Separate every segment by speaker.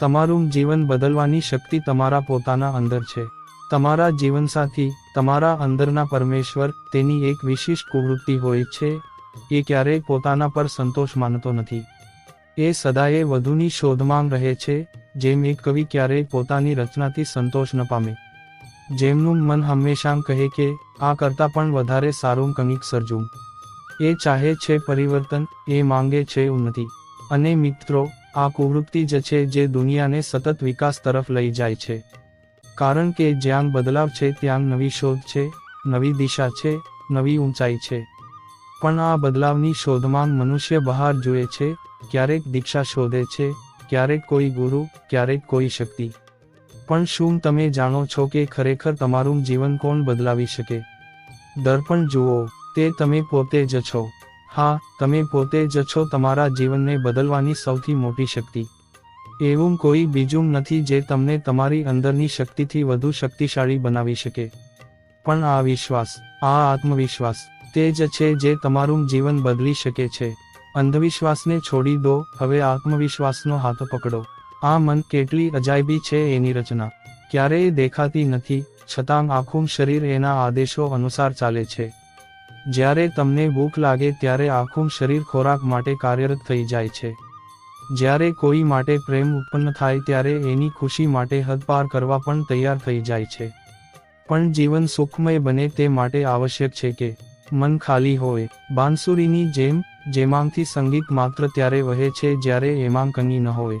Speaker 1: તમારું જીવન બદલવાની શક્તિ તમારા પોતાના અંદર છે. તમારા જીવનસાથી, તમારા અંદરના પરમેશ્વર, તેની એક વિશિષ્ટ કુવૃત્તિ હોય છે. એ ક્યારેય પોતાના પર સંતોષ માનતો નથી. એ સદાએ વધુની શોધમાં રહે છે, જેમ એક કવિ ક્યારેય પોતાની રચનાથી સંતોષ ન પામે. જેમનું મન હંમેશા કહે કે, આ કરતાં પણ વધારે સારું કંઈક સર્જું. એ ચાહે છે પરિવર્તન, એ માંગે છે ઉન્નતિ. અને મિત્રો આ કુવૃત્તિ જ છે જે દુનિયાને સતત વિકાસ તરફ લઈ જાય છે. કારણ કે જ્યાં બદલાવ છે ત્યાં નવી શોધ છે, નવી દિશા છે, નવી ઊંચાઈ છે. પણ આ બદલાવની શોધમાં મનુષ્ય બહાર જુએ છે, ક્યારેક દીક્ષા શોધે છે, ક્યારેક કોઈ ગુરુ, ક્યારેક કોઈ શક્તિ. પણ શું તમે જાણો છો કે ખરેખર તમારું જીવન કોણ બદલાવી શકે? દર્પણ જુઓ, તે તમે પોતે જ છો. હા, તમે પોતે જ છો તમારા જીવનને બદલવાની સૌથી મોટી શક્તિ. એવું કોઈ બીજું નથી જે તમને તમારી અંદરની શક્તિથી વધુ શક્તિશાળી બનાવી શકે. પણ આ વિશ્વાસ, આ આત્મવિશ્વાસ, તે જ છે જે તમારું જીવન બદલી શકે છે. અંધવિશ્વાસને છોડી દો, હવે આત્મવિશ્વાસનો હાથ પકડો. આ મન કેટલી અજાયબી છે એની રચના. ક્યારેય દેખાતી નથી, છતાં આખું શરીર એના આદેશો અનુસાર ચાલે છે. જ્યારે તમને ભૂખ લાગે ત્યારે આખું શરીર ખોરાક માટે કાર્યરત થઈ જાય છે. જ્યારે કોઈ માટે પ્રેમ ઉત્પન્ન થાય ત્યારે એની ખુશી માટે હદપાર કરવા પણ તૈયાર થઈ જાય છે. પણ જીવન સુખમય બને તે માટે આવશ્યક છે કે, મન ખાલી હોય. બાંસુરીની જેમ, જેમાંથી સંગીત માત્ર ત્યારે વહે છે જ્યારે એમાં ન હોય.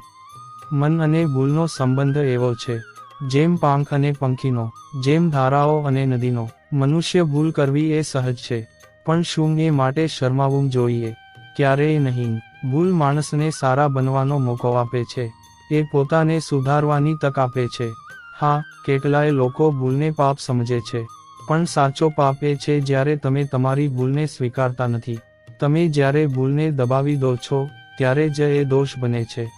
Speaker 1: મન અને ભૂલનો સંબંધ એવો છે. જેમ પાંખ અને પંખીનો, જેમ ધારાઓ અને નદીનો, મનુષ્ય ભૂલ કરવી એ સહજ છે. પણ શું એ માટે શરમાવવું જોઈએ. ક્યારેય નહીં. ભૂલ માણસને સારા બનવાનો મોકો આપે છે. એ પોતાને સુધારવાની તક આપે છે. હા, કેટલાય લોકો ભૂલને પાપ સમજે છે. પણ સાચો પાપ એ છે જ્યારે તમે તમારી ભૂલને સ્વીકારતા નથી. તમે જ્યારે ભૂલને દબાવી દો છો, ત્યારે જ એ દોષ બને છે.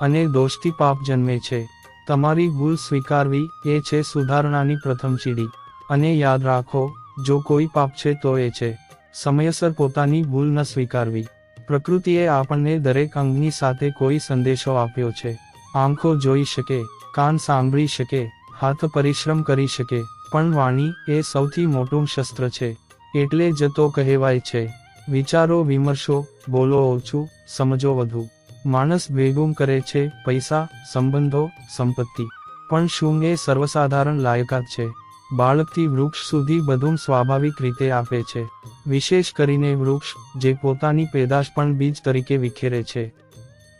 Speaker 1: અને દોષથી પાપ જન્મે છે. તમારી ભૂલ સ્વીકારવી એ છે સુધારણાની પ્રથમ સીડી. અને યાદ રાખો જો કોઈ પાપ છે તો એ છે. સમયસર પોતાની ભૂલ ન સ્વીકારવી. પ્રકૃતિએ આપણને દરેક અંગની સાથે કોઈ સંદેશો આપ્યો છે. આંખો જોઈ શકે, કાન સાંભળી શકે, હાથ પરિશ્રમ કરી શકે, પણ વાણી એ સૌથી મોટું શસ્ત્ર છે. એટલે જ તો કહેવાય છે, વિચારો વિમર્શો, બોલો ઓછું, સમજો વધુ. માણસ ભેગું કરે છે, પૈસા, સંબંધો, સંપત્તિ. પણ શું એ સર્વસાધારણ લાયકાત છે? બાળકથી વૃક્ષ સુધી બધું સ્વાભાવિક રીતે આપે છે. વિશેષ કરીને વૃક્ષ, જે પોતાની પેદાશ પણ બીજ તરીકે વિખેરે છે.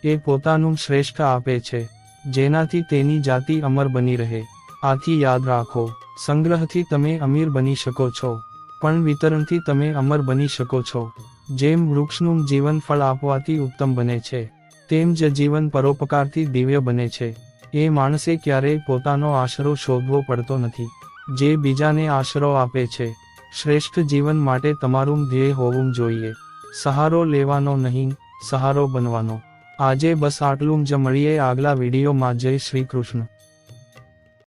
Speaker 1: એ પોતાનું શ્રેષ્ઠ આપે છે. જેનાથી તેની જાતિ અમર બની રહે. આથી યાદ રાખો, સંગ્રહથી તમે અમીર બની શકો છો. પણ વિતરણથી તમે અમર બની શકો છો. જેમ વૃક્ષનું જીવન ફળ આપવાથી ઉત્તમ બને છે, તેમ જ જીવન પરોપકારથી દિવ્ય બને છે. એ માણસે ક્યારેય પોતાનો આશરો શોધવો પડતો નથી. જે બીજાને આશરો આપે છે. શ્રેષ્ઠ જીવન માટે તમારું ધ્યેય હોવું જોઈએ. સહારો લેવાનો નહીં, સહારો બનવાનો. આજે બસ આટલું જ. મળીએ આગલા વિડીયોમાં. જય શ્રી કૃષ્ણ.